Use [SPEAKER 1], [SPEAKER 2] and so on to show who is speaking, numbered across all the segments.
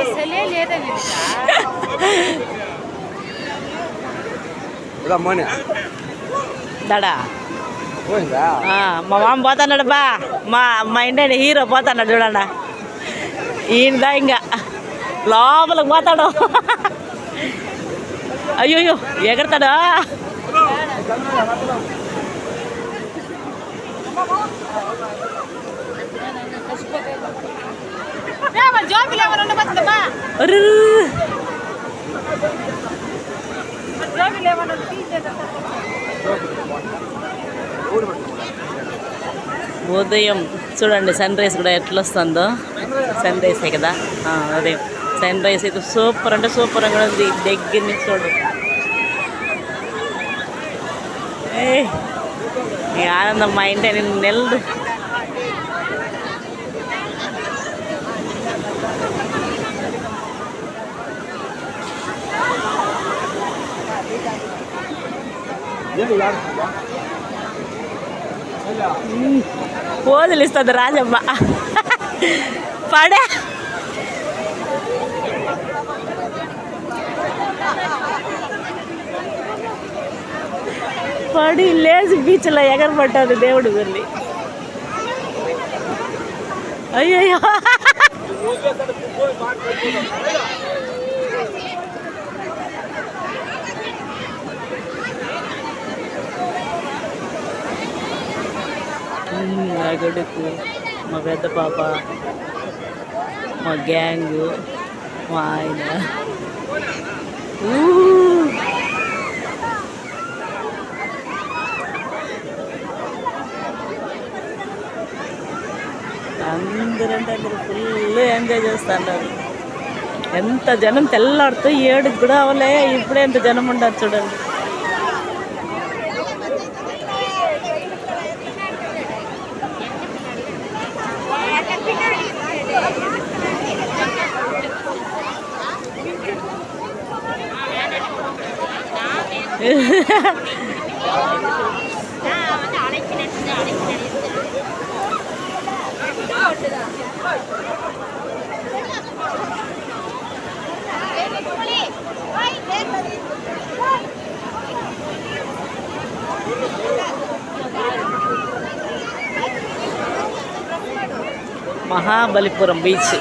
[SPEAKER 1] అసలే
[SPEAKER 2] మోని
[SPEAKER 3] దడా. మా మామ పోతున్నాడు బా. మా మా ఇంటి హీరో పోతున్నాడు చూడండి. ఈయనదా ఇంకా. లోపలికి పోతాడు. అయ్యో ఎగరతాడు.
[SPEAKER 1] జోబులు ఎవరు
[SPEAKER 3] ఉదయం చూడండి సన్ రైజ్ కూడా ఎట్లా వస్తుందో సన్ రైజే కదా? అదే. సన్ రైజ్ అయితే సూపర్ అంటే సూపర్ కూడా ఉంది. దగ్గర నుంచి చూడు ఈ ఆనందం మా ఇంటి నేను నెలలు పోజులు ఇస్తుంది రాజమ్మ పడే పడి లేచి బీచ్లో ఎగరబడ్డది దేవుడు వెళ్ళి అయ్యయ్యో నా కొడుకు మా పెద్ద పాప మా గ్యాంగ్ మా ఆయన. అందరంటే అందరూ ఫుల్ ఎంజాయ్ చేస్తున్నారు ఎంత జనం తెల్లాడుతూ ఏడుకు కూడా అవలే ఇప్పుడే ఎంత జనం ఉండాలి చూడండి. மகாபலிபுரம் பீச்சு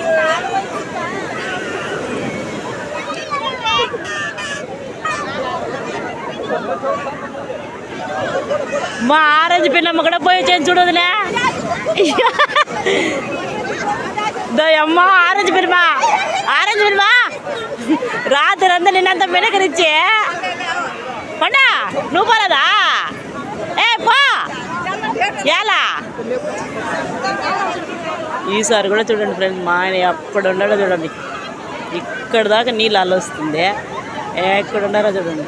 [SPEAKER 3] మా ఆరెంజ్ పిన్నమ్మ కూడా పోయి వచ్చాను చూడదులే అమ్మ ఆరెంజ్ పిన్నమా ఆరెంజ్ పిన్నమా రాత్రి అంతా నిన్నంత మినకరిచ్చే పండా నువ్వు పోలేదా ఏ పో. ఎలా ఈసారి కూడా చూడండి ఫ్రెండ్స్ మా ఆయన అప్పుడు ఉండడో చూడండి. ఇక్కడ దాకా నీళ్ళు అల్లొస్తుంది ఎక్కడ ఉండారో చూడండి.